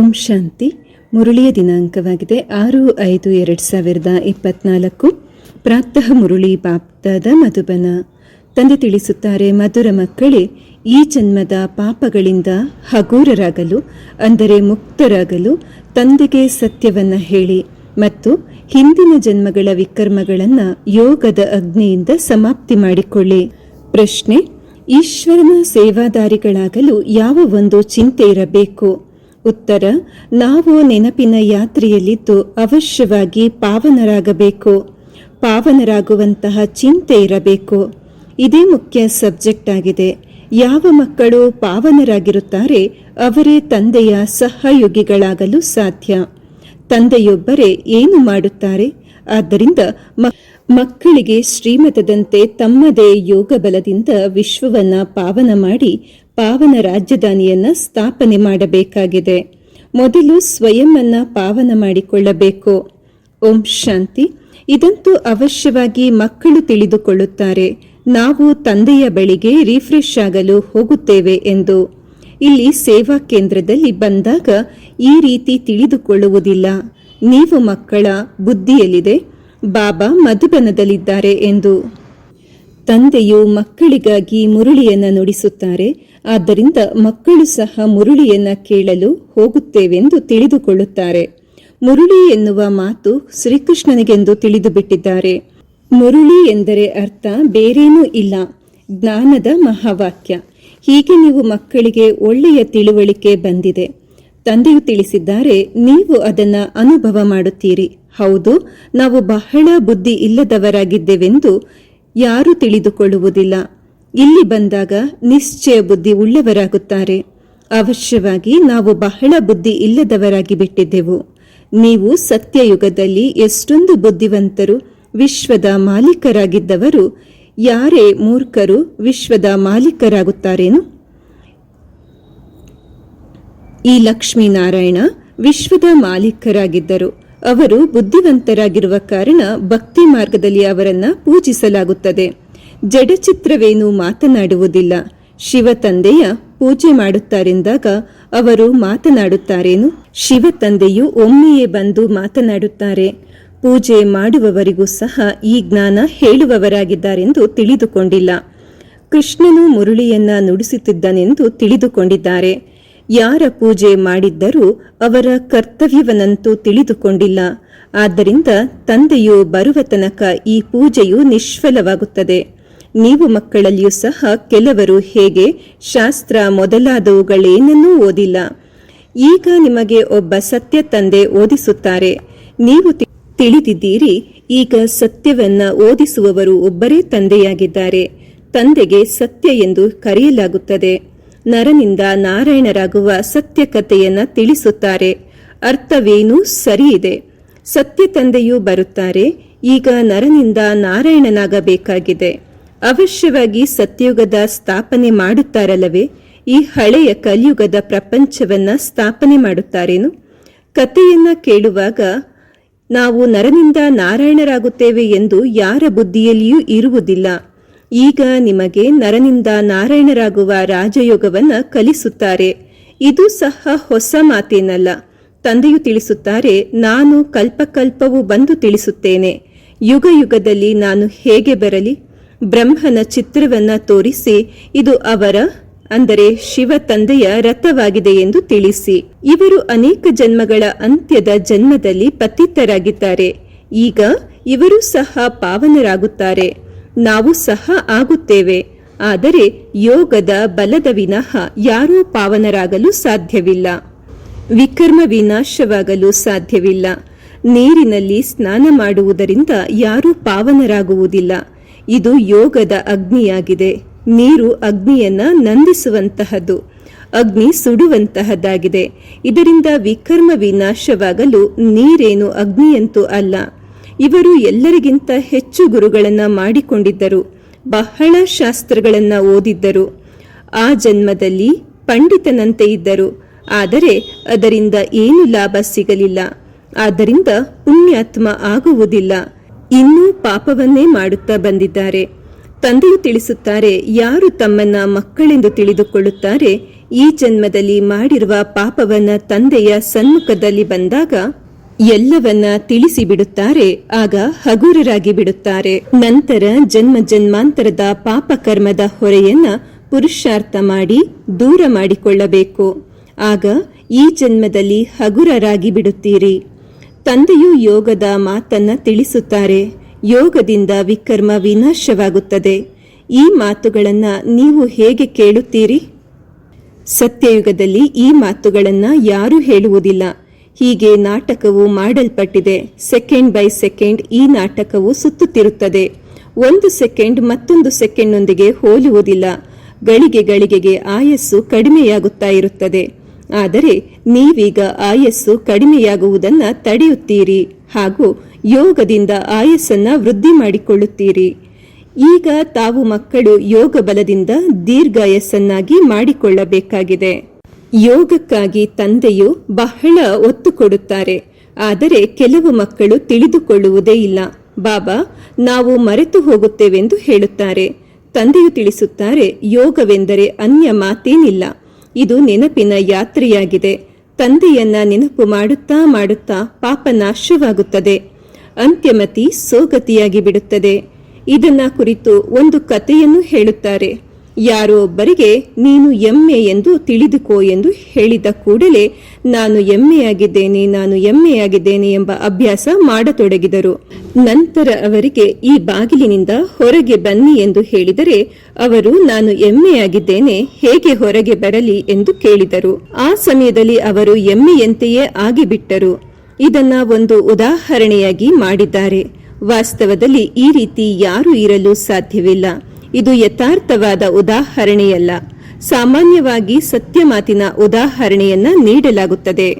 ಓಂ ಶಾಂತಿ. ಮುರುಳಿಯ ದಿನಾಂಕವಾಗಿದೆ. ಆರು ಐದು ಎರಡು ಸಾವಿರದ ಇಪ್ಪತ್ನಾಲ್ಕು. ಪ್ರಾತಃ ಮುರುಳಿ ಬಾಪ್ತಾದ ಮಧುಬನ. ತಂದೆ ತಿಳಿಸುತ್ತಾರೆ, ಮಧುರ ಮಕ್ಕಳೇ, ಈ ಜನ್ಮದ ಪಾಪಗಳಿಂದ ಹಗೂರರಾಗಲು, ಅಂದರೆ ಮುಕ್ತರಾಗಲು ತಂದೆಗೆ ಸತ್ಯವನ್ನು ಹೇಳಿ ಮತ್ತು ಹಿಂದಿನ ಜನ್ಮಗಳ ವಿಕರ್ಮಗಳನ್ನು ಯೋಗದ ಅಗ್ನಿಯಿಂದ ಸಮಾಪ್ತಿ ಮಾಡಿಕೊಳ್ಳಿ. ಪ್ರಶ್ನೆ, ಈಶ್ವರನ ಸೇವಾದಾರಿಗಳಾಗಲು ಯಾವ ಒಂದು ಚಿಂತೆ ಇರಬೇಕು? ಉತ್ತರ, ನಾವು ನೆನಪಿನ ಯಾತ್ರೆಯಲ್ಲಿದ್ದು ಅವಶ್ಯವಾಗಿ ಪಾವನರಾಗಬೇಕು. ಪಾವನರಾಗುವಂತಹ ಚಿಂತೆ ಇರಬೇಕು. ಇದೇ ಮುಖ್ಯ ಸಬ್ಜೆಕ್ಟ್ ಆಗಿದೆ. ಯಾವ ಮಕ್ಕಳು ಪಾವನರಾಗಿರುತ್ತಾರೆ, ಅವರೇ ತಂದೆಯ ಸಹಯೋಗಿಗಳಾಗಲು ಸಾಧ್ಯ. ತಂದೆಯೊಬ್ಬರೇ ಏನು ಮಾಡುತ್ತಾರೆ? ಆದ್ದರಿಂದ ಮಕ್ಕಳಿಗೆ ಶ್ರೀಮತದಂತೆ ತಮ್ಮದೇ ಯೋಗ ಬಲದಿಂದ ವಿಶ್ವವನ್ನ ಪಾವನ ಮಾಡಿ ಪಾವನ ರಾಜಧಾನಿಯನ್ನ ಸ್ಥಾಪನೆ ಮಾಡಬೇಕಾಗಿದೆ. ಮೊದಲು ಸ್ವಯಂ ಪಾವನ ಮಾಡಿಕೊಳ್ಳಬೇಕು. ಓಂ ಶಾಂತಿ. ಇದಂತೂ ಅವಶ್ಯವಾಗಿ ಮಕ್ಕಳು ತಿಳಿದುಕೊಳ್ಳುತ್ತಾರೆ. ನಾವು ತಂದೆಯ ಬಳಿಗೆ ರಿಫ್ರೆಶ್ ಆಗಲು ಹೋಗುತ್ತೇವೆ ಎಂದು. ಇಲ್ಲಿ ಸೇವಾ ಕೇಂದ್ರದಲ್ಲಿ ಬಂದಾಗ ಈ ರೀತಿ ತಿಳಿದುಕೊಳ್ಳುವುದಿಲ್ಲ. ನೀವು ಮಕ್ಕಳ ಬುದ್ಧಿಯಲ್ಲಿದೆ. ಬಾಬಾ ಮಧುಬನದಲ್ಲಿದ್ದಾರೆ ಎಂದು. ತಂದೆಯು ಮಕ್ಕಳಿಗಾಗಿ ಮುರಳಿಯನ್ನು ನುಡಿಸುತ್ತಾರೆ. ಆದ್ದರಿಂದ ಮಕ್ಕಳು ಸಹ ಮುರುಳಿಯನ್ನ ಕೇಳಲು ಹೋಗುತ್ತೇವೆಂದು ತಿಳಿದುಕೊಳ್ಳುತ್ತಾರೆ. ಮುರುಳಿ ಎನ್ನುವ ಮಾತು ಶ್ರೀಕೃಷ್ಣನಿಗೆಂದು ತಿಳಿದುಬಿಟ್ಟಿದ್ದಾರೆ. ಮುರುಳಿ ಎಂದರೆ ಅರ್ಥ ಬೇರೇನೂ ಇಲ್ಲ, ಜ್ಞಾನದ ಮಹಾವಾಕ್ಯ. ಹೀಗೆ ನೀವು ಮಕ್ಕಳಿಗೆ ಒಳ್ಳೆಯ ತಿಳುವಳಿಕೆ ಬಂದಿದೆ. ತಂದೆಯು ತಿಳಿಸಿದ್ದಾರೆ, ನೀವು ಅದನ್ನ ಅನುಭವ ಮಾಡುತ್ತೀರಿ. ಹೌದು, ನಾವು ಬಹಳ ಬುದ್ಧಿ ಇಲ್ಲದವರಾಗಿದ್ದೇವೆಂದು ಯಾರೂ ತಿಳಿದುಕೊಳ್ಳುವುದಿಲ್ಲ. ಇಲ್ಲಿ ಬಂದಾಗ ನಿಶ್ಚಯ ಬುದ್ಧಿ ಉಳ್ಳವರಾಗುತ್ತಾರೆ. ಅವಶ್ಯವಾಗಿ ನಾವು ಬಹಳ ಬುದ್ಧಿ ಇಲ್ಲದವರಾಗಿ ಬಿಟ್ಟಿದ್ದೆವು. ನೀವು ಸತ್ಯಯುಗದಲ್ಲಿ ಎಷ್ಟೊಂದು ಬುದ್ಧಿವಂತರು, ವಿಶ್ವದ ಮಾಲೀಕರಾಗಿದ್ದವರು, ಯಾರೇ ಮೂರ್ಖರು, ವಿಶ್ವದ ಮಾಲೀಕರಾಗುತ್ತಾರೇನು? ಈ ಲಕ್ಷ್ಮೀನಾರಾಯಣ ವಿಶ್ವದ ಮಾಲೀಕರಾಗಿದ್ದರು. ಅವರು ಬುದ್ಧಿವಂತರಾಗಿರುವ ಕಾರಣ ಭಕ್ತಿ ಮಾರ್ಗದಲ್ಲಿ ಅವರನ್ನು ಪೂಜಿಸಲಾಗುತ್ತದೆ. ಜಡಚಿತ್ರವೇನು ಮಾತನಾಡುವುದಿಲ್ಲ. ಶಿವ ತಂದೆಯ ಪೂಜೆ ಮಾಡುತ್ತಾರೆಂದಾಗ ಅವರು ಮಾತನಾಡುತ್ತಾರೇನು? ಶಿವ ತಂದೆಯು ಒಮ್ಮೆಯೇ ಬಂದು ಮಾತನಾಡುತ್ತಾರೆ. ಪೂಜೆ ಮಾಡುವವರಿಗೂ ಸಹ ಈ ಜ್ಞಾನ ಹೇಳುವವರಾಗಿದ್ದಾರೆಂದು ತಿಳಿದುಕೊಂಡಿಲ್ಲ. ಕೃಷ್ಣನು ಮುರುಳಿಯನ್ನ ನುಡಿಸುತ್ತಿದ್ದನೆಂದು ತಿಳಿದುಕೊಂಡಿದ್ದಾರೆ. ಯಾರ ಪೂಜೆ ಮಾಡಿದ್ದರೂ ಅವರ ಕರ್ತವ್ಯವನ್ನಂತೂ ತಿಳಿದುಕೊಂಡಿಲ್ಲ. ಆದ್ದರಿಂದ ತಂದೆಯು ಬರುವ ತನಕ ಈ ಪೂಜೆಯು ನಿಷ್ಫಲವಾಗುತ್ತದೆ. ನೀವು ಮಕ್ಕಳಲ್ಲಿಯೂ ಸಹ ಕೆಲವರು ಹೇಗೆ ಶಾಸ್ತ್ರ ಮೊದಲಾದವುಗಳೇನನ್ನೂ ಓದಿಲ್ಲ. ಈಗ ನಿಮಗೆ ಒಬ್ಬ ಸತ್ಯ ತಂದೆ ಓದಿಸುತ್ತಾರೆ. ನೀವು ತಿಳಿದಿದ್ದೀರಿ, ಈಗ ಸತ್ಯವನ್ನ ಓದಿಸುವವರು ಒಬ್ಬರೇ ತಂದೆಯಾಗಿದ್ದಾರೆ. ತಂದೆಗೆ ಸತ್ಯ ಎಂದು ಕರೆಯಲಾಗುತ್ತದೆ. ನರನಿಂದ ನಾರಾಯಣರಾಗುವ ಸತ್ಯ ಕಥೆಯನ್ನ ತಿಳಿಸುತ್ತಾರೆ. ಅರ್ಥವೇನೂ ಸರಿಯಿದೆ. ಸತ್ಯ ತಂದೆಯೂ ಬರುತ್ತಾರೆ, ಈಗ ನರನಿಂದ ನಾರಾಯಣನಾಗಬೇಕಾಗಿದೆ. ಅವಶ್ಯವಾಗಿ ಸತ್ಯಯುಗದ ಸ್ಥಾಪನೆ ಮಾಡುತ್ತಾರಲ್ಲವೇ? ಈ ಹಳೆಯ ಕಲಿಯುಗದ ಪ್ರಪಂಚವನ್ನ ಸ್ಥಾಪನೆ ಮಾಡುತ್ತಾರೇನು? ಕಥೆಯನ್ನ ಕೇಳುವಾಗ ನಾವು ನರನಿಂದ ನಾರಾಯಣರಾಗುತ್ತೇವೆ ಎಂದು ಯಾರ ಬುದ್ಧಿಯಲ್ಲಿಯೂ ಇರುವುದಿಲ್ಲ. ಈಗ ನಿಮಗೆ ನರನಿಂದ ನಾರಾಯಣರಾಗುವ ರಾಜಯೋಗವನ್ನ ಕಲಿಸುತ್ತಾರೆ. ಇದು ಸಹ ಹೊಸ ಮಾತೇನಲ್ಲ. ತಂದೆಯು ತಿಳಿಸುತ್ತಾರೆ, ನಾನು ಕಲ್ಪಕಲ್ಪವು ಬಂದು ತಿಳಿಸುತ್ತೇನೆ. ಯುಗ ಯುಗದಲ್ಲಿ ನಾನು ಹೇಗೆ ಬರಲಿ? ಬ್ರಹ್ಮನ ಚಿತ್ರವನ್ನ ತೋರಿಸಿ, ಇದು ಅವರ, ಅಂದರೆ ಶಿವ ತಂದೆಯ ರಥವಾಗಿದೆ ಎಂದು ತಿಳಿಸಿ. ಇವರು ಅನೇಕ ಜನ್ಮಗಳ ಅಂತ್ಯದ ಜನ್ಮದಲ್ಲಿ ಪತಿತರಾಗಿದ್ದಾರೆ. ಈಗ ಇವರು ಸಹ ಪಾವನರಾಗುತ್ತಾರೆ. ನಾವು ಸಹ ಆಗುತ್ತೇವೆ. ಆದರೆ ಯೋಗದ ಬಲದ ವಿನಃ ಯಾರೂ ಪಾವನರಾಗಲು ಸಾಧ್ಯವಿಲ್ಲ. ವಿಕರ್ಮ ವಿನಾಶವಾಗಲು ಸಾಧ್ಯವಿಲ್ಲ. ನೀರಿನಲ್ಲಿ ಸ್ನಾನ ಮಾಡುವುದರಿಂದ ಯಾರೂ ಪಾವನರಾಗುವುದಿಲ್ಲ. ಇದು ಯೋಗದ ಅಗ್ನಿಯಾಗಿದೆ. ನೀರು ಅಗ್ನಿಯನ್ನ ನಂದಿಸುವಂತಹದ್ದು, ಅಗ್ನಿ ಸುಡುವಂತಹದ್ದಾಗಿದೆ. ಇದರಿಂದ ವಿಕರ್ಮ ವಿನಾಶವಾಗಲು ನೀರೇನು ಅಗ್ನಿಯಂತೂ ಅಲ್ಲ. ಇವರು ಎಲ್ಲರಿಗಿಂತ ಹೆಚ್ಚು ಗುರುಗಳನ್ನ ಮಾಡಿಕೊಂಡಿದ್ದರು, ಬಹಳ ಶಾಸ್ತ್ರಗಳನ್ನ ಓದಿದ್ದರು. ಆ ಜನ್ಮದಲ್ಲಿ ಪಂಡಿತನಂತೆ ಇದ್ದರು, ಆದರೆ ಅದರಿಂದ ಏನು ಲಾಭ ಸಿಗಲಿಲ್ಲ. ಆದ್ದರಿಂದ ಪುಣ್ಯಾತ್ಮ ಆಗುವುದಿಲ್ಲ. ಇನ್ನೂ ಪಾಪವನ್ನೇ ಮಾಡುತ್ತಾ ಬಂದಿದ್ದಾರೆ. ತಂದೆಯು ತಿಳಿಸುತ್ತಾರೆ, ಯಾರು ತಮ್ಮನ್ನ ಮಕ್ಕಳೆಂದು ತಿಳಿದುಕೊಳ್ಳುತ್ತಾರೆ, ಈ ಜನ್ಮದಲ್ಲಿ ಮಾಡಿರುವ ಪಾಪವನ್ನ ತಂದೆಯ ಸನ್ಮುಖದಲ್ಲಿ ಬಂದಾಗ ಎಲ್ಲವನ್ನ ತಿಳಿಸಿ ಬಿಡುತ್ತಾರೆ ಆಗ ಹಗುರರಾಗಿ ಬಿಡುತ್ತಾರೆ. ನಂತರ ಜನ್ಮ ಜನ್ಮಾಂತರದ ಪಾಪ ಕರ್ಮದ ಹೊರೆಯನ್ನ ಪುರುಷಾರ್ಥ ಮಾಡಿ ದೂರ ಮಾಡಿಕೊಳ್ಳಬೇಕು. ಆಗ ಈ ಜನ್ಮದಲ್ಲಿ ಹಗುರರಾಗಿ ಬಿಡುತ್ತೀರಿ. ತಂದೆಯು ಯೋಗದ ಮಾತನ್ನ ತಿಳಿಸುತ್ತಾರೆ. ಯೋಗದಿಂದ ವಿಕರ್ಮ ವಿನಾಶವಾಗುತ್ತದೆ. ಈ ಮಾತುಗಳನ್ನ ನೀವು ಹೇಗೆ ಕೇಳುತ್ತೀರಿ? ಸತ್ಯಯುಗದಲ್ಲಿ ಈ ಮಾತುಗಳನ್ನ ಯಾರೂ ಹೇಳುವುದಿಲ್ಲ. ಹೀಗೆ ನಾಟಕವು ಮಾಡಲ್ಪಟ್ಟಿದೆ. ಸೆಕೆಂಡ್ ಬೈ ಸೆಕೆಂಡ್ ಈ ನಾಟಕವು ಸುತ್ತುತ್ತಿರುತ್ತದೆ. ಒಂದು ಸೆಕೆಂಡ್ ಮತ್ತೊಂದು ಸೆಕೆಂಡ್ನೊಂದಿಗೆ ಹೋಲುವುದಿಲ್ಲ. ಗಳಿಗೆ ಗಳಿಗೆಗೆ ಆಯಸ್ಸು ಕಡಿಮೆಯಾಗುತ್ತಾ ಇರುತ್ತದೆ. ಆದರೆ ನೀವೀಗ ಆಯಸ್ಸು ಕಡಿಮೆಯಾಗುವುದನ್ನು ತಡೆಯುತ್ತೀರಿ ಹಾಗೂ ಯೋಗದಿಂದ ಆಯಸ್ಸನ್ನ ವೃದ್ಧಿ ಮಾಡಿಕೊಳ್ಳುತ್ತೀರಿ. ಈಗ ತಾವು ಮಕ್ಕಳು ಯೋಗ ಬಲದಿಂದ ದೀರ್ಘಾಯಸ್ಸನ್ನಾಗಿ ಮಾಡಿಕೊಳ್ಳಬೇಕಾಗಿದೆ. ಯೋಗಕ್ಕಾಗಿ ತಂದೆಯು ಬಹಳ ಒತ್ತು ಕೊಡುತ್ತಾರೆ. ಆದರೆ ಕೆಲವು ಮಕ್ಕಳು ತಿಳಿದುಕೊಳ್ಳುವುದೇ ಇಲ್ಲ. ಬಾಬಾ, ನಾವು ಮರೆತು ಹೋಗುತ್ತೇವೆಂದು ಹೇಳುತ್ತಾರೆ. ತಂದೆಯು ತಿಳಿಸುತ್ತಾರೆ, ಯೋಗವೆಂದರೆ ಅನ್ಯ ಮಾತೇನಿಲ್ಲ. ಇದು ನೆನಪಿನ ಯಾತ್ರೆಯಾಗಿದೆ. ತಂದೆಯನ್ನ ನೆನಪು ಮಾಡುತ್ತಾ ಮಾಡುತ್ತಾ ಪಾಪ ನಾಶವಾಗುತ್ತದೆ. ಅಂತ್ಯಮತಿ ಸೋಗತಿಯಾಗಿ ಬಿಡುತ್ತದೆ. ಇದನ್ನ ಕುರಿತು ಒಂದು ಕಥೆಯನ್ನು ಹೇಳುತ್ತಾರೆ. ಯಾರೋ ಒಬ್ಬರಿಗೆ, ನೀನು ಎಮ್ಮೆ ಎಂದು ತಿಳಿದುಕೋ ಎಂದು ಹೇಳಿದ ಕೂಡಲೇ, ನಾನು ಎಮ್ಮೆಯಾಗಿದ್ದೇನೆ ನಾನು ಎಮ್ಮೆಯಾಗಿದ್ದೇನೆ ಎಂಬ ಅಭ್ಯಾಸ ಮಾಡತೊಡಗಿದರು. ನಂತರ ಅವರಿಗೆ, ಈ ಬಾಗಿಲಿನಿಂದ ಹೊರಗೆ ಬನ್ನಿ ಎಂದು ಹೇಳಿದರೆ, ಅವರು, ನಾನು ಎಮ್ಮೆಯಾಗಿದ್ದೇನೆ, ಹೇಗೆ ಹೊರಗೆ ಬರಲಿ ಎಂದು ಕೇಳಿದರು. ಆ ಸಮಯದಲ್ಲಿ ಅವರು ಎಮ್ಮೆಯಂತೆಯೇ ಆಗಿಬಿಟ್ಟರು. ಇದನ್ನ ಒಂದು ಉದಾಹರಣೆಯಾಗಿ ಮಾಡಿದ್ದಾರೆ. ವಾಸ್ತವದಲ್ಲಿ ಈ ರೀತಿ ಯಾರೂ ಇರಲು ಸಾಧ್ಯವಿಲ್ಲ. ಇದು ಯಥಾರ್ಥವಾದ ಉದಾಹರಣೆಯಲ್ಲ. ಸಾಮಾನ್ಯವಾಗಿ ಸತ್ಯ ಮಾತಿನ ಉದಾಹರಣೆಯನ್ನ ನೀಡಲಾಗುತ್ತದೆ.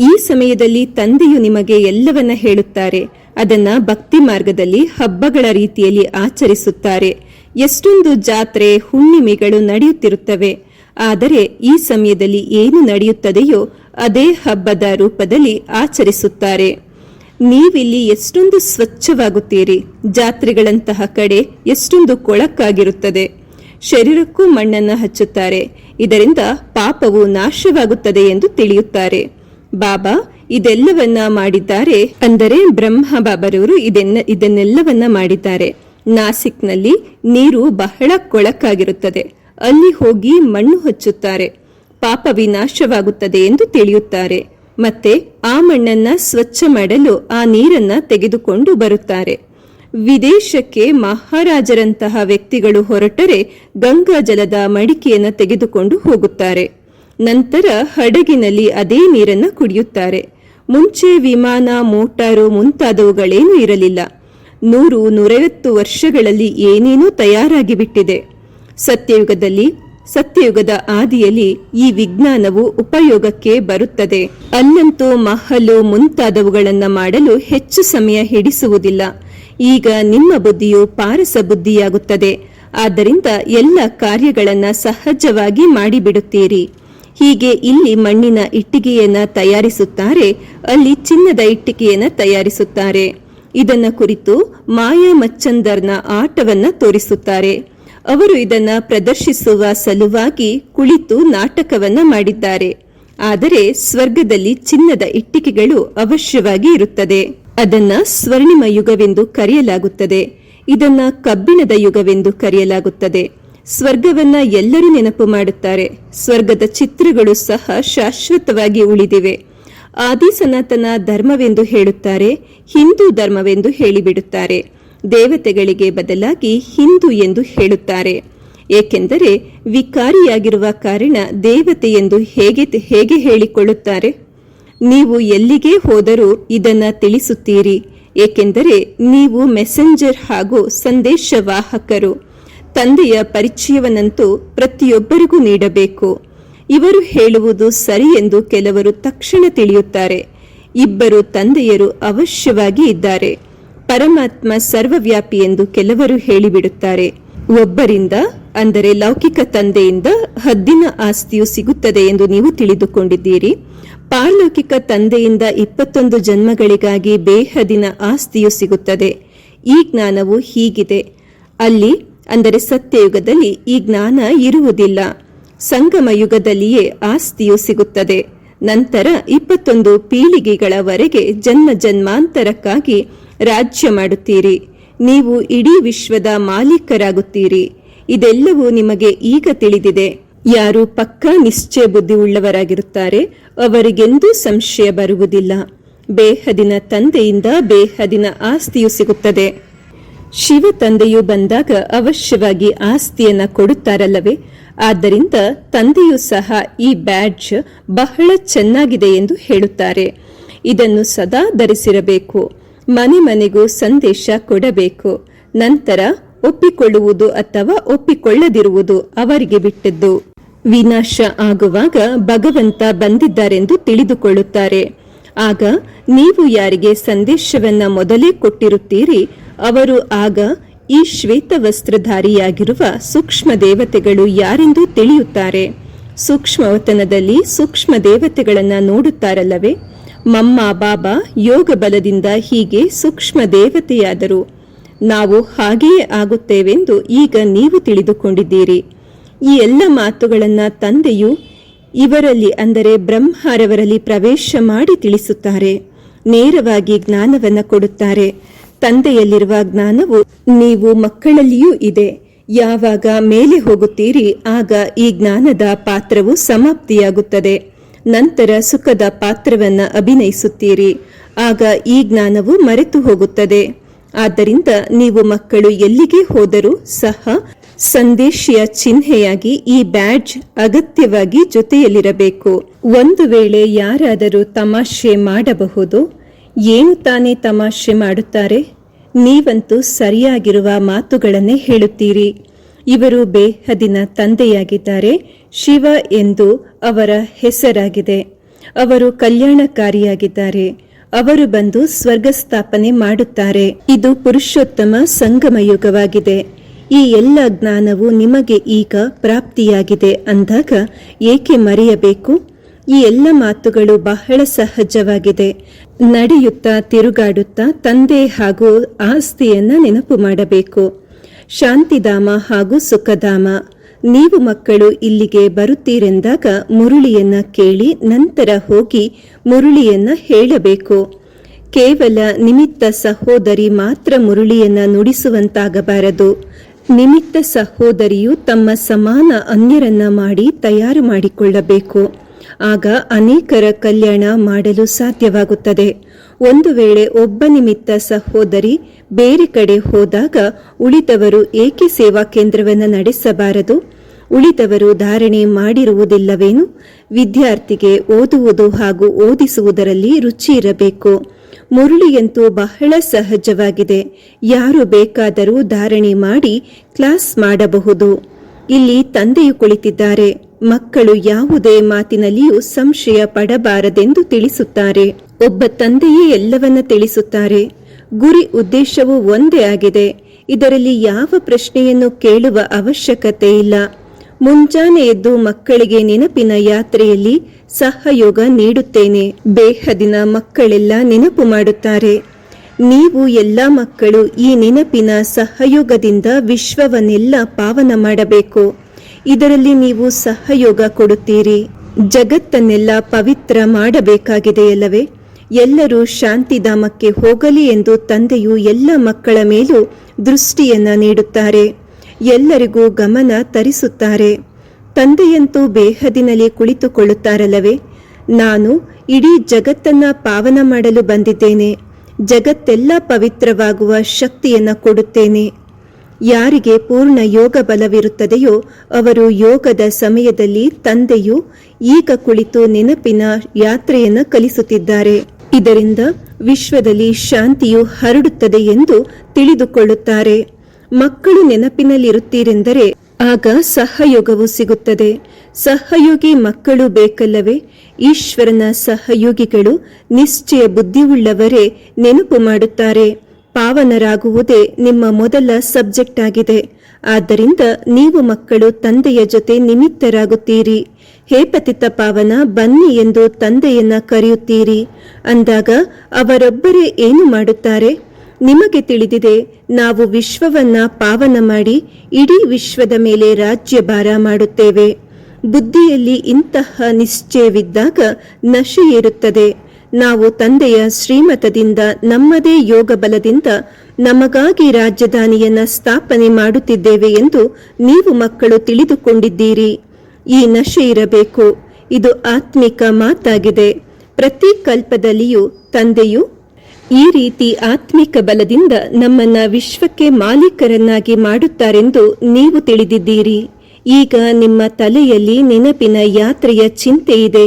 ಈ ಸಮಯದಲ್ಲಿ ತಂದೆಯು ನಿಮಗೆ ಎಲ್ಲವನ್ನ ಹೇಳುತ್ತಾರೆ, ಅದನ್ನ ಭಕ್ತಿ ಮಾರ್ಗದಲ್ಲಿ ಹಬ್ಬಗಳ ರೀತಿಯಲ್ಲಿ ಆಚರಿಸುತ್ತಾರೆ. ಎಷ್ಟೊಂದು ಜಾತ್ರೆ, ಹುಣ್ಣಿಮೆಗಳು ನಡೆಯುತ್ತಿರುತ್ತವೆ. ಆದರೆ ಈ ಸಮಯದಲ್ಲಿ ಏನು ನಡೆಯುತ್ತದೆಯೋ ಅದೇ ಹಬ್ಬದ ರೂಪದಲ್ಲಿ ಆಚರಿಸುತ್ತಾರೆ. ನೀವಿಲ್ಲಿ ಎಷ್ಟೊಂದು ಸ್ವಚ್ಛವಾಗುತ್ತೀರಿ. ಜಾತ್ರೆಗಳಂತಹ ಕಡೆ ಎಷ್ಟೊಂದು ಕೊಳಕಾಗಿರುತ್ತದೆ. ಶರೀರಕ್ಕೂ ಮಣ್ಣನ್ನು ಹಚ್ಚುತ್ತಾರೆ. ಇದರಿಂದ ಪಾಪವು ನಾಶವಾಗುತ್ತದೆ ಎಂದು ತಿಳಿಯುತ್ತಾರೆ. ಬಾಬಾ, ಇದೆಲ್ಲವನ್ನ ಮಾಡಿದ್ದಾರೆ ಅಂದರೆ ಬ್ರಹ್ಮ ಬಾಬರವರು ಇದನ್ನ, ಇದನ್ನೆಲ್ಲವನ್ನ ಮಾಡಿದ್ದಾರೆ. ನಾಸಿಕ್ನಲ್ಲಿ ನೀರು ಬಹಳ ಕೊಳಕಾಗಿರುತ್ತದೆ. ಅಲ್ಲಿ ಹೋಗಿ ಮಣ್ಣು ಹಚ್ಚುತ್ತಾರೆ. ಪಾಪ ವಿನಾಶವಾಗುತ್ತದೆ ಎಂದು ತಿಳಿಯುತ್ತಾರೆ. ಮತ್ತೆ ಆ ಮಣ್ಣನ್ನ ಸ್ವಚ್ಛ ಮಾಡಲು ಆ ನೀರನ್ನ ತೆಗೆದುಕೊಂಡು ಬರುತ್ತಾರೆ. ವಿದೇಶಕ್ಕೆ ಮಹಾರಾಜರಂತಹ ವ್ಯಕ್ತಿಗಳು ಹೊರಟರೆ ಗಂಗಾ ಜಲದ ಮಡಿಕೆಯನ್ನು ತೆಗೆದುಕೊಂಡು ಹೋಗುತ್ತಾರೆ. ನಂತರ ಹಡಗಿನಲ್ಲಿ ಅದೇ ನೀರನ್ನು ಕುಡಿಯುತ್ತಾರೆ. ಮುಂಚೆ ವಿಮಾನ, ಮೋಟಾರು ಮುಂತಾದವುಗಳೇನೂ ಇರಲಿಲ್ಲ. ನೂರು ನೂರೈವತ್ತು ವರ್ಷಗಳಲ್ಲಿ ಏನೇನೂ ತಯಾರಾಗಿ ಬಿಟ್ಟಿದೆ ಸತ್ಯಯುಗದಲ್ಲಿ ಸತ್ಯಯುಗದ ಆದಿಯಲ್ಲಿ ಈ ವಿಜ್ಞಾನವು ಉಪಯೋಗಕ್ಕೆ ಬರುತ್ತದೆ. ಅಲ್ಲಂತೂ ಮಹಲು ಮುಂತಾದವುಗಳನ್ನು ಮಾಡಲು ಹೆಚ್ಚು ಸಮಯ ಹಿಡಿಸುವುದಿಲ್ಲ. ಈಗ ನಿಮ್ಮ ಬುದ್ಧಿಯು ಪಾರಸ ಬುದ್ಧಿಯಾಗುತ್ತದೆ. ಆದ್ದರಿಂದ ಎಲ್ಲ ಕಾರ್ಯಗಳನ್ನು ಸಹಜವಾಗಿ ಮಾಡಿಬಿಡುತ್ತೀರಿ. ಹೀಗೆ ಇಲ್ಲಿ ಮಣ್ಣಿನ ಇಟ್ಟಿಗೆಯನ್ನ ತಯಾರಿಸುತ್ತಾರೆ, ಅಲ್ಲಿ ಚಿನ್ನದ ಇಟ್ಟಿಗೆಯನ್ನ ತಯಾರಿಸುತ್ತಾರೆ. ಇದನ್ನು ಕುರಿತು ಮಾಯಾ ಮಚ್ಚಂದರ್ನ ಆಟವನ್ನು ತೋರಿಸುತ್ತಾರೆ. ಅವರು ಇದನ್ನ ಪ್ರದರ್ಶಿಸುವ ಸಲುವಾಗಿ ಕುಳಿತು ನಾಟಕವನ್ನ ಮಾಡಿದ್ದಾರೆ. ಆದರೆ ಸ್ವರ್ಗದಲ್ಲಿ ಚಿನ್ನದ ಇಟ್ಟಿಗೆಗಳು ಅವಶ್ಯವಾಗಿ ಇರುತ್ತದೆ. ಅದನ್ನ ಸ್ವರ್ಣಿಮ ಯುಗವೆಂದು ಕರೆಯಲಾಗುತ್ತದೆ. ಇದನ್ನ ಕಬ್ಬಿಣದ ಯುಗವೆಂದು ಕರೆಯಲಾಗುತ್ತದೆ. ಸ್ವರ್ಗವನ್ನ ಎಲ್ಲರೂ ನೆನಪು ಮಾಡುತ್ತಾರೆ. ಸ್ವರ್ಗದ ಚಿತ್ರಗಳು ಸಹ ಶಾಶ್ವತವಾಗಿ ಉಳಿದಿವೆ. ಆದಿ ಸನಾತನ ಧರ್ಮವೆಂದು ಹೇಳುತ್ತಾರೆ, ಹಿಂದೂ ಧರ್ಮವೆಂದು ಹೇಳಿಬಿಡುತ್ತಾರೆ. ದೇವತೆಗಳಿಗೆ ಬದಲಾಗಿ ಹಿಂದೂ ಎಂದು ಹೇಳುತ್ತಾರೆ. ಏಕೆಂದರೆ ವಿಕಾರಿಯಾಗಿರುವ ಕಾರಣ ದೇವತೆ ಎಂದು ಹೇಗೆ ಹೇಗೆ ಹೇಳಿಕೊಳ್ಳುತ್ತಾರೆ? ನೀವು ಎಲ್ಲಿಗೆ ಹೋದರೂ ಇದನ್ನು ತಿಳಿಸುತ್ತೀರಿ. ಏಕೆಂದರೆ ನೀವು ಮೆಸೆಂಜರ್ ಹಾಗೂ ಸಂದೇಶವಾಹಕರು. ತಂದೆಯ ಪರಿಚಯವನ್ನಂತೂ ಪ್ರತಿಯೊಬ್ಬರಿಗೂ ನೀಡಬೇಕು. ಇವರು ಹೇಳುವುದು ಸರಿ ಎಂದು ಕೆಲವರು ತಕ್ಷಣ ತಿಳಿಯುತ್ತಾರೆ. ಇಬ್ಬರು ತಂದೆಯರು ಅವಶ್ಯವಾಗಿ ಇದ್ದಾರೆ. ಪರಮಾತ್ಮ ಸರ್ವವ್ಯಾಪಿ ಎಂದು ಕೆಲವರು ಹೇಳಿಬಿಡುತ್ತಾರೆ. ಒಬ್ಬರಿಂದ, ಅಂದರೆ ಲೌಕಿಕ ತಂದೆಯಿಂದ, ಹದ್ದಿನ ಆಸ್ತಿಯು ಸಿಗುತ್ತದೆ ಎಂದು ನೀವು ತಿಳಿದುಕೊಂಡಿದ್ದೀರಿ. ಪಾರಲೌಕಿಕ ತಂದೆಯಿಂದ ಇಪ್ಪತ್ತೊಂದು ಜನ್ಮಗಳಿಗಾಗಿ ಬೇಹದಿನ ಆಸ್ತಿಯು ಸಿಗುತ್ತದೆ. ಈ ಜ್ಞಾನವು ಹೀಗಿದೆ. ಅಲ್ಲಿ, ಅಂದರೆ ಸತ್ಯಯುಗದಲ್ಲಿ, ಈ ಜ್ಞಾನ ಇರುವುದಿಲ್ಲ. ಸಂಗಮ ಯುಗದಲ್ಲಿಯೇ ಆಸ್ತಿಯು ಸಿಗುತ್ತದೆ. ನಂತರ ಇಪ್ಪತ್ತೊಂದು ಪೀಳಿಗೆಗಳವರೆಗೆ ಜನ್ಮ ಜನ್ಮಾಂತರಕ್ಕಾಗಿ ರಾಜ್ಯ ಮಾಡುತ್ತೀರಿ. ನೀವು ಇಡೀ ವಿಶ್ವದ ಮಾಲೀಕರಾಗುತ್ತೀರಿ. ಇದೆಲ್ಲವೂ ನಿಮಗೆ ಈಗ ತಿಳಿದಿದೆ. ಯಾರು ಪಕ್ಕಾ ನಿಶ್ಚಯ ಬುದ್ಧಿ ಉಳ್ಳವರಾಗಿರುತ್ತಾರೆ, ಅವರಿಗೆಂದೂ ಸಂಶಯ ಬರುವುದಿಲ್ಲ. ಬೇಹದಿನ ತಂದೆಯಿಂದ ಬೇಹದಿನ ಆಸ್ತಿಯು ಸಿಗುತ್ತದೆ. ಶಿವ ತಂದೆಯು ಬಂದಾಗ ಅವಶ್ಯವಾಗಿ ಆಸ್ತಿಯನ್ನ ಕೊಡುತ್ತಾರಲ್ಲವೇ? ಆದ್ದರಿಂದ ತಂದೆಯು ಸಹ ಈ ಬ್ಯಾಡ್ಜ್ ಬಹಳ ಚೆನ್ನಾಗಿದೆ ಎಂದು ಹೇಳುತ್ತಾರೆ. ಇದನ್ನು ಸದಾ ಧರಿಸಿರಬೇಕು. ಮನೆ ಮನೆಗೂ ಸಂದೇಶ ಕೊಡಬೇಕು. ನಂತರ ಒಪ್ಪಿಕೊಳ್ಳುವುದು ಅಥವಾ ಒಪ್ಪಿಕೊಳ್ಳದಿರುವುದು ಅವರಿಗೆ ಬಿಟ್ಟದ್ದು. ವಿನಾಶ ಆಗುವಾಗ ಭಗವಂತ ಬಂದಿದ್ದಾರೆಂದು ತಿಳಿದುಕೊಳ್ಳುತ್ತಾರೆ. ಆಗ ನೀವು ಯಾರಿಗೆ ಸಂದೇಶವನ್ನ ಮೊದಲೇ ಕೊಟ್ಟಿರುತ್ತೀರಿ, ಅವರು ಆಗ ಈ ಶ್ವೇತ ವಸ್ತ್ರಧಾರಿಯಾಗಿರುವ ಸೂಕ್ಷ್ಮ ದೇವತೆಗಳು ಯಾರೆಂದು ತಿಳಿಯುತ್ತಾರೆ. ಸೂಕ್ಷ್ಮವತನದಲ್ಲಿ ಸೂಕ್ಷ್ಮ ದೇವತೆಗಳನ್ನು ನೋಡುತ್ತಾರಲ್ಲವೇ? ಮಮ್ಮ ಬಾಬಾ ಯೋಗ ಬಲದಿಂದ ಹೀಗೆ ಸೂಕ್ಷ್ಮ ದೇವತೆಯಾದರು. ನಾವು ಹಾಗೆಯೇ ಆಗುತ್ತೇವೆಂದು ಈಗ ನೀವು ತಿಳಿದುಕೊಂಡಿದ್ದೀರಿ. ಈ ಎಲ್ಲ ಮಾತುಗಳನ್ನು ತಂದೆಯು ಇವರಲ್ಲಿ ಅಂದರೆ ಬ್ರಹ್ಮರವರಲ್ಲಿ ಪ್ರವೇಶ ಮಾಡಿ ತಿಳಿಸುತ್ತಾರೆ. ನೇರವಾಗಿ ಜ್ಞಾನವನ್ನ ಕೊಡುತ್ತಾರೆ. ತಂದೆಯಲ್ಲಿರುವ ಜ್ಞಾನವು ನೀವು ಮಕ್ಕಳಲ್ಲಿಯೂ ಇದೆ. ಯಾವಾಗ ಮೇಲೆ ಹೋಗುತ್ತೀರಿ ಆಗ ಈ ಜ್ಞಾನದ ಪಾತ್ರವು ಸಮಾಪ್ತಿಯಾಗುತ್ತದೆ. ನಂತರ ಸುಖದ ಪಾತ್ರವನ್ನ ಅಭಿನಯಿಸುತ್ತೀರಿ. ಆಗ ಈ ಜ್ಞಾನವು ಮರೆತು ಹೋಗುತ್ತದೆ. ಆದ್ದರಿಂದ ನೀವು ಮಕ್ಕಳು ಎಲ್ಲಿಗೆ ಹೋದರೂ ಸಹ ಸಂದೇಶಿಯ ಚಿಹ್ನೆಯಾಗಿ ಈ ಬ್ಯಾಡ್ಜ್ ಅಗತ್ಯವಾಗಿ ಜೊತೆಯಲ್ಲಿರಬೇಕು. ಒಂದು ವೇಳೆ ಯಾರಾದರೂ ತಮಾಷೆ ಮಾಡಬಹುದು, ಏನು ತಾನೇ ತಮಾಷೆ ಮಾಡುತ್ತಾರೆ? ನೀವಂತೂ ಸರಿಯಾಗಿರುವ ಮಾತುಗಳನ್ನೇ ಹೇಳುತ್ತೀರಿ. ಇವರು ಬೇಹದಿನ ತಂದೆಯಾಗಿದ್ದಾರೆ. ಶಿವ ಎಂದು ಅವರ ಹೆಸರಾಗಿದೆ. ಅವರು ಕಲ್ಯಾಣಕಾರಿಯಾಗಿದ್ದಾರೆ. ಅವರು ಬಂದು ಸ್ವರ್ಗ ಸ್ಥಾಪನೆ ಮಾಡುತ್ತಾರೆ. ಇದು ಪುರುಷೋತ್ತಮ ಸಂಗಮ ಯುಗವಾಗಿದೆ. ಈ ಎಲ್ಲ ಜ್ಞಾನವು ನಿಮಗೆ ಈಗ ಪ್ರಾಪ್ತಿಯಾಗಿದೆ ಅಂದಾಗ ಏಕೆ ಮರೆಯಬೇಕು? ಈ ಎಲ್ಲ ಮಾತುಗಳು ಬಹಳ ಸಹಜವಾಗಿದೆ. ನಡೆಯುತ್ತಾ ತಿರುಗಾಡುತ್ತಾ ತಂದೆ ಹಾಗೂ ಆಸ್ತಿಯನ್ನ ನೆನಪು ಮಾಡಬೇಕು. ಶಾಂತಿಧಾಮ ಹಾಗೂ ಸುಖಧಾಮ. ನೀವು ಮಕ್ಕಳು ಇಲ್ಲಿಗೆ ಬರುತ್ತೀರೆಂದಾಗ ಮುರುಳಿಯನ್ನ ಕೇಳಿ ನಂತರ ಹೋಗಿ ಮುರುಳಿಯನ್ನ ಹೇಳಬೇಕು. ಕೇವಲ ನಿಮಿತ್ತ ಸಹೋದರಿ ಮಾತ್ರ ಮುರುಳಿಯನ್ನ ನುಡಿಸುವಂತಾಗಬಾರದು. ನಿಮಿತ್ತ ಸಹೋದರಿಯು ತಮ್ಮ ಸಮಾನ ಅನ್ಯರನ್ನ ಮಾಡಿ ತಯಾರು ಮಾಡಿಕೊಳ್ಳಬೇಕು. ಆಗ ಅನೇಕರ ಕಲ್ಯಾಣ ಮಾಡಲು ಸಾಧ್ಯವಾಗುತ್ತದೆ. ಒಂದು ವೇಳೆ ಒಬ್ಬ ನಿಮಿತ್ತ ಸಹೋದರಿ ಬೇರೆ ಕಡೆ ಹೋದಾಗ ಉಳಿದವರು ಏಕೆ ಸೇವಾ ಕೇಂದ್ರವನ್ನು ನಡೆಸಬಾರದು? ಉಳಿದವರು ಧಾರಣೆ ಮಾಡಿರುವುದಿಲ್ಲವೇನು? ವಿದ್ಯಾರ್ಥಿಗೆ ಓದುವುದು ಹಾಗೂ ಓದಿಸುವುದರಲ್ಲಿ ರುಚಿ ಇರಬೇಕು. ಮುರುಳಿಯಂತೂ ಬಹಳ ಸಹಜವಾಗಿದೆ. ಯಾರು ಬೇಕಾದರೂ ಧಾರಣೆ ಮಾಡಿ ಕ್ಲಾಸ್ ಮಾಡಬಹುದು. ಇಲ್ಲಿ ತಂದೆಯು ಕುಳಿತಿದ್ದಾರೆ. ಮಕ್ಕಳು ಯಾವುದೇ ಮಾತಿನಲ್ಲಿಯೂ ಸಂಶಯ ಪಡಬಾರದೆಂದು ತಿಳಿಸುತ್ತಾರೆ. ಒಬ್ಬ ತಂದೆಯೇ ಎಲ್ಲವನ್ನ ತಿಳಿಸುತ್ತಾರೆ. ಗುರಿ ಉದ್ದೇಶವು ಒಂದೇ ಆಗಿದೆ. ಇದರಲ್ಲಿ ಯಾವ ಪ್ರಶ್ನೆಯನ್ನು ಕೇಳುವ ಅವಶ್ಯಕತೆ ಇಲ್ಲ. ಮುಂಜಾನೆ ಎದ್ದು ಮಕ್ಕಳಿಗೆ ನೆನಪಿನ ಯಾತ್ರೆಯಲ್ಲಿ ಸಹಯೋಗ ನೀಡುತ್ತೇನೆ. ಬೇಹದಿನ ಮಕ್ಕಳೆಲ್ಲ ನೆನಪು ಮಾಡುತ್ತಾರೆ. ನೀವು ಎಲ್ಲ ಮಕ್ಕಳು ಈ ನೆನಪಿನ ಸಹಯೋಗದಿಂದ ವಿಶ್ವವನ್ನೆಲ್ಲ ಪಾವನ ಮಾಡಬೇಕು. ಇದರಲ್ಲಿ ನೀವು ಸಹಯೋಗ ಕೊಡುತ್ತೀರಿ. ಜಗತ್ತನ್ನೆಲ್ಲ ಪವಿತ್ರ ಮಾಡಬೇಕಾಗಿದೆಯಲ್ಲವೇ? ಎಲ್ಲರೂ ಶಾಂತಿಧಾಮಕ್ಕೆ ಹೋಗಲಿ ಎಂದು ತಂದೆಯು ಎಲ್ಲ ಮಕ್ಕಳ ಮೇಲೂ ದೃಷ್ಟಿಯನ್ನ ನೀಡುತ್ತಾರೆ. ಎಲ್ಲರಿಗೂ ಗಮನ ತರಿಸುತ್ತಾರೆ. ತಂದೆಯಂತೂ ಬೇಹದಿನಲ್ಲಿ ಕುಳಿತುಕೊಳ್ಳುತ್ತಾರಲ್ಲವೇ? ನಾನು ಇಡೀ ಜಗತ್ತನ್ನ ಪಾವನ ಮಾಡಲು ಬಂದಿದ್ದೇನೆ. ಜಗತ್ತೆಲ್ಲ ಪವಿತ್ರವಾಗುವ ಶಕ್ತಿಯನ್ನ ಕೊಡುತ್ತೇನೆ. ಯಾರಿಗೆ ಪೂರ್ಣ ಯೋಗ ಬಲವಿರುತ್ತದೆಯೋ ಅವರು ಯೋಗದ ಸಮಯದಲ್ಲಿ ತಂದೆಯು ಈಗ ಕುಳಿತು ನೆನಪಿನ ಯಾತ್ರೆಯನ್ನು ಕಲಿಸುತ್ತಿದ್ದಾರೆ. ಇದರಿಂದ ವಿಶ್ವದಲ್ಲಿ ಶಾಂತಿಯು ಹರಡುತ್ತದೆ ಎಂದು ತಿಳಿದುಕೊಳ್ಳುತ್ತಾರೆ. ಮಕ್ಕಳು ನೆನಪಿನಲ್ಲಿರುತ್ತೀರೆಂದರೆ ಆಗ ಸಹಯೋಗವು ಸಿಗುತ್ತದೆ. ಸಹಯೋಗಿ ಮಕ್ಕಳು ಬೇಕಲ್ಲವೇ? ಈಶ್ವರನ ಸಹಯೋಗಿಗಳು ನಿಶ್ಚಯ ಬುದ್ಧಿಯುಳ್ಳವರೇ ನೆನಪು ಮಾಡುತ್ತಾರೆ. ಪಾವನರಾಗುವುದೇ ನಿಮ್ಮ ಮೊದಲ ಸಬ್ಜೆಕ್ಟ್ ಆಗಿದೆ ಆದ್ದರಿಂದ ನೀವು ಮಕ್ಕಳು ತಂದೆಯ ಜೊತೆ ನಿಮಿತ್ತರಾಗುತ್ತೀರಿ. ಹೇ ಪತಿತ ಪಾವನ, ಬನ್ನಿ ಎಂದು ತಂದೆಯನ್ನ ಕರೆಯುತ್ತೀರಿ. ಅಂದಾಗ ಅವರೊಬ್ಬರೇ ಏನು ಮಾಡುತ್ತಾರೆ? ನಿಮಗೆ ತಿಳಿದಿದೆ, ನಾವು ವಿಶ್ವವನ್ನ ಪಾವನ ಮಾಡಿ, ಇಡೀ ವಿಶ್ವದ ಮೇಲೆ ರಾಜ್ಯಭಾರ ಮಾಡುತ್ತೇವೆ. ಬುದ್ಧಿಯಲ್ಲಿ ಇಂತಹ ನಿಶ್ಚಯವಿದ್ದಾಗ ನಶೆ ಇರುತ್ತದೆ ನಾವು ತಂದೆಯ ಶ್ರೀಮತದಿಂದ ನಮ್ಮದೇ ಯೋಗ ಬಲದಿಂದ ನಮಗಾಗಿ ರಾಜಧಾನಿಯನ್ನ ಸ್ಥಾಪನೆ ಮಾಡುತ್ತಿದ್ದೇವೆ ಎಂದು ನೀವು ಮಕ್ಕಳು ತಿಳಿದುಕೊಂಡಿದ್ದೀರಿ. ಈ ನಶೆ ಇರಬೇಕು. ಇದು ಆತ್ಮಿಕ ಮಾತಾಗಿದೆ. ಪ್ರತಿ ಕಲ್ಪದಲ್ಲಿಯೂ ತಂದೆಯು ಈ ರೀತಿ ಆತ್ಮಿಕ ಬಲದಿಂದ ನಮ್ಮನ್ನ ವಿಶ್ವಕ್ಕೆ ಮಾಲೀಕರನ್ನಾಗಿ ಮಾಡುತ್ತಾರೆಂದು ನೀವು ತಿಳಿದಿದ್ದೀರಿ. ಈಗ ನಿಮ್ಮ ತಲೆಯಲ್ಲಿ ನೆನಪಿನ ಯಾತ್ರೆಯ ಚಿಂತೆ ಇದೆ.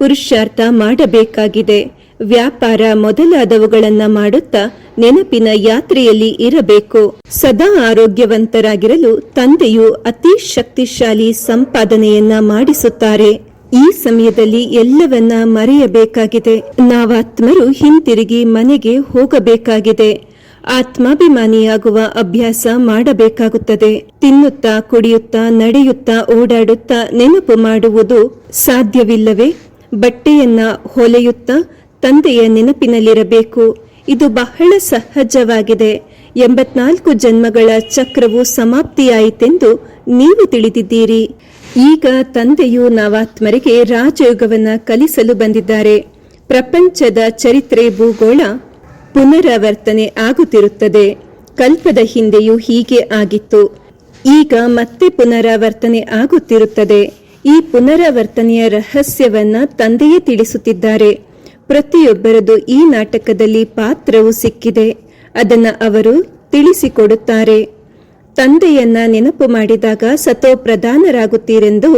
ಪುರುಷಾರ್ಥ ಮಾಡಬೇಕಾಗಿದೆ. ವ್ಯಾಪಾರ ಮೊದಲಾದವುಗಳನ್ನ ಮಾಡುತ್ತಾ ನೆನಪಿನ ಯಾತ್ರೆಯಲ್ಲಿ ಇರಬೇಕು. ಸದಾ ಆರೋಗ್ಯವಂತರಾಗಿರಲು ತಂದೆಯು ಅತಿ ಶಕ್ತಿಶಾಲಿ ಸಂಪಾದನೆಯನ್ನ ಮಾಡಿಸುತ್ತಾರೆ. ಈ ಸಮಯದಲ್ಲಿ ಎಲ್ಲವನ್ನ ಮರೆಯಬೇಕಾಗಿದೆ. ನಾವಾತ್ಮರು ಹಿಂತಿರುಗಿ ಮನೆಗೆ ಹೋಗಬೇಕಾಗಿದೆ. ಆತ್ಮಾಭಿಮಾನಿಯಾಗುವ ಅಭ್ಯಾಸ ಮಾಡಬೇಕಾಗುತ್ತದೆ. ತಿನ್ನುತ್ತಾ, ಕುಡಿಯುತ್ತಾ, ನಡೆಯುತ್ತಾ, ಓಡಾಡುತ್ತಾ ನೆನಪು ಮಾಡುವುದು ಸಾಧ್ಯವಿಲ್ಲವೇ? ಬಟ್ಟೆಯನ್ನ ಹೊಲೆಯುತ್ತಾ ತಂದೆಯ ನೆನಪಿನಲ್ಲಿರಬೇಕು. ಇದು ಬಹಳ ಸಹಜವಾಗಿದೆ. ಎಂಬತ್ನಾಲ್ಕು ಜನ್ಮಗಳ ಚಕ್ರವು ಸಮಾಪ್ತಿಯಾಯಿತೆಂದು ನೀವು ತಿಳಿದಿದ್ದೀರಿ. ಈಗ ತಂದೆಯು ನವಾತ್ಮರಿಗೆ ರಾಜಯೋಗವನ್ನು ಕಲಿಸಲು ಬಂದಿದ್ದಾರೆ. ಪ್ರಪಂಚದ ಚರಿತ್ರೆ ಭೂಗೋಳ ಪುನರಾವರ್ತನೆ ಆಗುತ್ತಿರುತ್ತದೆ. ಕಲ್ಪದ ಹಿಂದೆಯೂ ಹೀಗೆ ಆಗಿತ್ತು. ಈಗ ಮತ್ತೆ ಪುನರಾವರ್ತನೆ ಆಗುತ್ತಿರುತ್ತದೆ. ಈ ಪುನರಾವರ್ತನೆಯ ರಹಸ್ಯವನ್ನ ತಂದೆಯೇ ತಿಳಿಸುತ್ತಿದ್ದಾರೆ. ಪ್ರತಿಯೊಬ್ಬರದು ಈ ನಾಟಕದಲ್ಲಿ ಪಾತ್ರವು ಸಿಕ್ಕಿದೆ. ಅದನ್ನ ಅವರು ತಿಳಿಸಿಕೊಡುತ್ತಾರೆ. ತಂದೆಯನ್ನ ನೆನಪು ಮಾಡಿದಾಗ ಸತೋ ಪ್ರಧಾನರಾಗುತ್ತೀರೆಂದು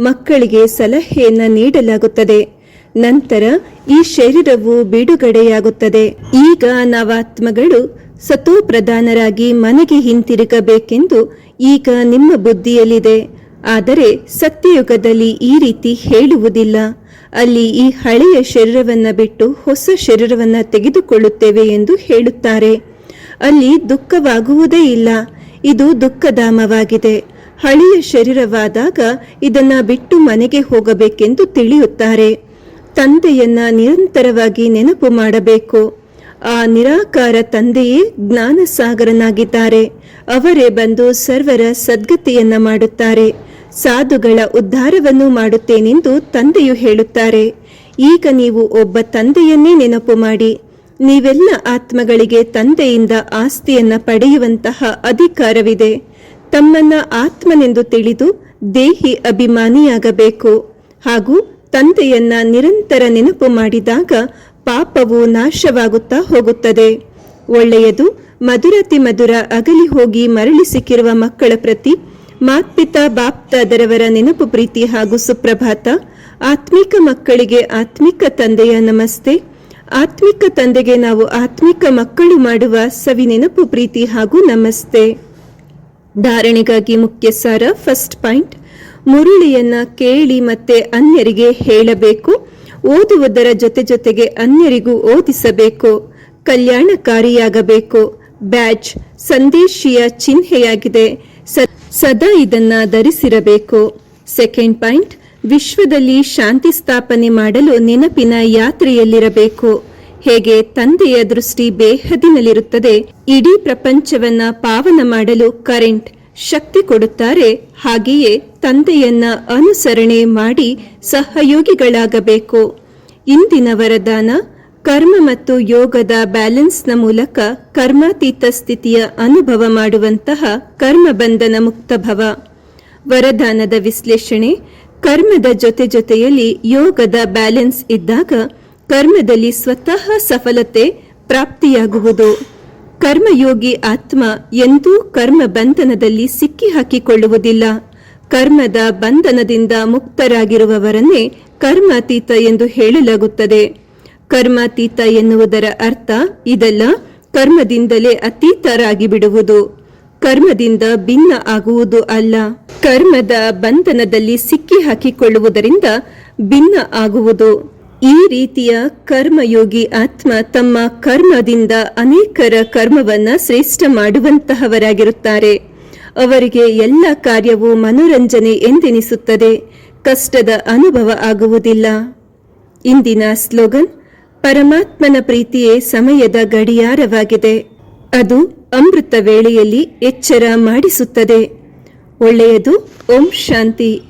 ಮಕ್ಕಳಿಗೆ ಸಲಹೆಯನ್ನ ನೀಡಲಾಗುತ್ತದೆ. ನಂತರ ಈ ಶರೀರವು ಬಿಡುಗಡೆಯಾಗುತ್ತದೆ. ಈಗ ನವಾತ್ಮಗಳು ಸತೋ ಪ್ರಧಾನರಾಗಿ ಮನೆಗೆ ಹಿಂತಿರುಗಬೇಕೆಂದು ಈಗ ನಿಮ್ಮ ಬುದ್ಧಿಯಲ್ಲಿದೆ. ಆದರೆ ಸತ್ಯಯುಗದಲ್ಲಿ ಈ ರೀತಿ ಹೇಳುವುದಿಲ್ಲ. ಅಲ್ಲಿ ಈ ಹಳೆಯ ಶರೀರವನ್ನು ಬಿಟ್ಟು ಹೊಸ ಶರೀರವನ್ನು ತೆಗೆದುಕೊಳ್ಳುತ್ತೇವೆ ಎಂದು ಹೇಳುತ್ತಾರೆ. ಅಲ್ಲಿ ದುಃಖವಾಗುವುದೇ ಇಲ್ಲ. ಇದು ದುಃಖಧಾಮವಾಗಿದೆ. ಹಳೆಯ ಶರೀರವಾದಾಗ ಇದನ್ನ ಬಿಟ್ಟು ಮನೆಗೆ ಹೋಗಬೇಕೆಂದು ತಿಳಿಯುತ್ತಾರೆ. ತಂದೆಯನ್ನ ನಿರಂತರವಾಗಿ ನೆನಪು ಮಾಡಬೇಕು. ಆ ನಿರಾಕಾರ ತಂದೆಯೇ ಜ್ಞಾನಸಾಗರನಾಗಿದ್ದಾರೆ. ಅವರೇ ಬಂದು ಸರ್ವರ ಸದ್ಗತಿಯನ್ನ ಮಾಡುತ್ತಾರೆ. ಸಾಧುಗಳ ಉದ್ಧಾರವನ್ನು ಮಾಡುತ್ತೇನೆಂದು ತಂದೆಯು ಹೇಳುತ್ತಾರೆ. ಈಗ ನೀವು ಒಬ್ಬ ತಂದೆಯನ್ನೇ ನೆನಪು ಮಾಡಿ. ನೀವೆಲ್ಲ ಆತ್ಮಗಳಿಗೆ ತಂದೆಯಿಂದ ಆಸ್ತಿಯನ್ನ ಪಡೆಯುವಂತಹ ಅಧಿಕಾರವಿದೆ. ತಮ್ಮನ್ನ ಆತ್ಮನೆಂದು ತಿಳಿದು ದೇಹಿ ಅಭಿಮಾನಿಯಾಗಬೇಕು. ಹಾಗೂ ತಂದೆಯನ್ನ ನಿರಂತರ ನೆನಪು ಮಾಡಿದಾಗ ಪಾಪವು ನಾಶವಾಗುತ್ತಾ ಹೋಗುತ್ತದೆ. ಒಳ್ಳೆಯದು ಮಧುರತಿ ಮಧುರ ಅಗಲಿ ಹೋಗಿ ಮರಳಿ ಸಿಕ್ಕಿರುವ ಮಕ್ಕಳ ಪ್ರತಿ ಮಾತ್ಪಿತಾ ಬಾಪ್ತಾದರವರ ನೆನಪು ಪ್ರೀತಿ ಹಾಗೂ ಸುಪ್ರಭಾತ, ಆತ್ಮಿಕ ಮಕ್ಕಳಿಗೆ ಆತ್ಮಿಕ ತಂದೆಯ ನಮಸ್ತೆ. ಆತ್ಮಿಕ ತಂದೆಗೆ ನಾವು ಆತ್ಮಿಕ ಮಕ್ಕಳು ಮಾಡುವ ಸವಿ ನೆನಪು ಪ್ರೀತಿ ಹಾಗೂ ನಮಸ್ತೆ. ಧಾರಣೆಗಾಗಿ ಮುಖ್ಯ ಸಾರ ಫಸ್ಟ್ ಪಾಯಿಂಟ್. ಮುರುಳಿಯನ್ನ ಕೇಳಿ ಮತ್ತೆ ಅನ್ಯರಿಗೆ ಹೇಳಬೇಕು. ಓದುವುದರ ಜೊತೆ ಜೊತೆಗೆ ಅನ್ಯರಿಗೂ ಓದಿಸಬೇಕು. ಕಲ್ಯಾಣಕಾರಿಯಾಗಬೇಕು. ಬ್ಯಾಚ್, ಸಂದೇಶಿಯ ಚಿಹ್ನೆಯಾಗಿದೆ. ಸದಾ ಇದನ್ನ ಧರಿಸಿರಬೇಕು. ಸೆಕೆಂಡ್ ಪಾಯಿಂಟ್ ವಿಶ್ವದಲ್ಲಿ ಶಾಂತಿ ಸ್ಥಾಪನೆ ಮಾಡಲು ನೆನಪಿನ ಯಾತ್ರೆಯಲ್ಲಿರಬೇಕು. ಹೇಗೆ ತಂದೆಯ ದೃಷ್ಟಿ ಬೇಹದಿನಲ್ಲಿರುತ್ತದೆ, ಇಡೀ ಪ್ರಪಂಚವನ್ನ ಪಾವನ ಮಾಡಲು ಕರೆಂಟ್ ಶಕ್ತಿ ಕೊಡುತ್ತಾರೆ, ಹಾಗೆಯೇ ತಂದೆಯನ್ನ ಅನುಸರಣೆ ಮಾಡಿ ಸಹಯೋಗಿಗಳಾಗಬೇಕು. ಇಂದಿನ ವರದಾನ ಕರ್ಮ ಮತ್ತು ಯೋಗದ ಬ್ಯಾಲೆನ್ಸ್ನ ಮೂಲಕ ಕರ್ಮಾತೀತ ಸ್ಥಿತಿಯ ಅನುಭವ ಮಾಡುವಂತಹ ಕರ್ಮಬಂಧನ ಮುಕ್ತ ಭವ. ವರದಾನದ ವಿಶ್ಲೇಷಣೆ, ಕರ್ಮದ ಜೊತೆ ಜೊತೆಯಲ್ಲಿ ಯೋಗದ ಬ್ಯಾಲೆನ್ಸ್ ಇದ್ದಾಗ ಕರ್ಮದಲ್ಲಿ ಸ್ವತಃ ಸಫಲತೆ ಪ್ರಾಪ್ತಿಯಾಗುವುದು. ಕರ್ಮಯೋಗಿ ಆತ್ಮ ಎಂದೂ ಕರ್ಮ ಬಂಧನದಲ್ಲಿ ಸಿಕ್ಕಿ ಹಾಕಿಕೊಳ್ಳುವುದಿಲ್ಲ. ಕರ್ಮದ ಬಂಧನದಿಂದ ಮುಕ್ತರಾಗಿರುವವರನ್ನೇ ಕರ್ಮಾತೀತ ಎಂದು ಹೇಳಲಾಗುತ್ತದೆ. ಕರ್ಮಾತೀತ ಎನ್ನುವುದರ ಅರ್ಥ ಇದೆಲ್ಲ, ಕರ್ಮದಿಂದಲೇ ಅತೀತರಾಗಿ ಬಿಡುವುದು ಕರ್ಮದಿಂದ ಭಿನ್ನ ಆಗುವುದು ಅಲ್ಲ. ಕರ್ಮದ ಬಂಧನದಲ್ಲಿ ಸಿಕ್ಕಿ ಹಾಕಿಕೊಳ್ಳುವುದರಿಂದ ಭಿನ್ನ ಆಗುವುದು. ಈ ರೀತಿಯ ಕರ್ಮಯೋಗಿ ಆತ್ಮ ತಮ್ಮ ಕರ್ಮದಿಂದ ಅನೇಕರ ಕರ್ಮವನ್ನ ಶ್ರೇಷ್ಠ ಮಾಡುವಂತಹವರಾಗಿರುತ್ತಾರೆ. ಅವರಿಗೆ ಎಲ್ಲ ಕಾರ್ಯವೂ ಮನೋರಂಜನೆ ಎಂದೆನಿಸುತ್ತದೆ. ಕಷ್ಟದ ಅನುಭವ ಆಗುವುದಿಲ್ಲ. ಇಂದಿನ ಸ್ಲೋಗನ್ ಪರಮಾತ್ಮನ ಪ್ರೀತಿಯೇ ಸಮಯದ ಗಡಿಯಾರವಾಗಿದೆ. ಅದು ಅಮೃತ ವೇಳೆಯಲ್ಲಿ ಎಚ್ಚರ ಮಾಡಿಸುತ್ತದೆ. ಒಳ್ಳೆಯದು ಓಂ ಶಾಂತಿ.